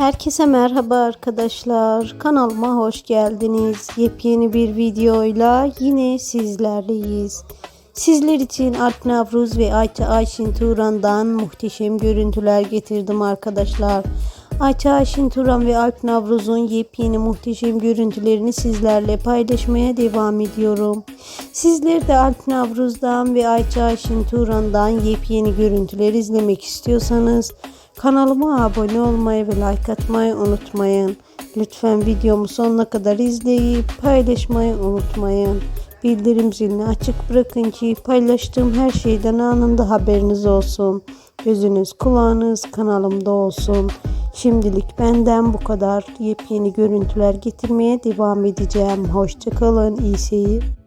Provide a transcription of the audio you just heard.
Herkese merhaba arkadaşlar. Kanalıma hoş geldiniz. Yepyeni bir videoyla yine sizlerleyiz. Sizler için Alp Navruz ve Ayça Ayşin Turan'dan muhteşem görüntüler getirdim arkadaşlar. Ayça Ayşin Turan ve Alp Navruz'un yepyeni muhteşem görüntülerini sizlerle paylaşmaya devam ediyorum. Sizler de Alp Navruz'dan ve Ayça Ayşin Turan'dan yepyeni görüntüler izlemek istiyorsanız Kanalıma abone olmayı ve like atmayı unutmayın. Lütfen videomu sonuna kadar izleyip paylaşmayı unutmayın. Bildirim zilini açık bırakın ki paylaştığım her şeyden anında haberiniz olsun. Gözünüz kulağınız kanalımda olsun. Şimdilik benden bu kadar. Yepyeni görüntüler getirmeye devam edeceğim. Hoşçakalın. İyi seyir.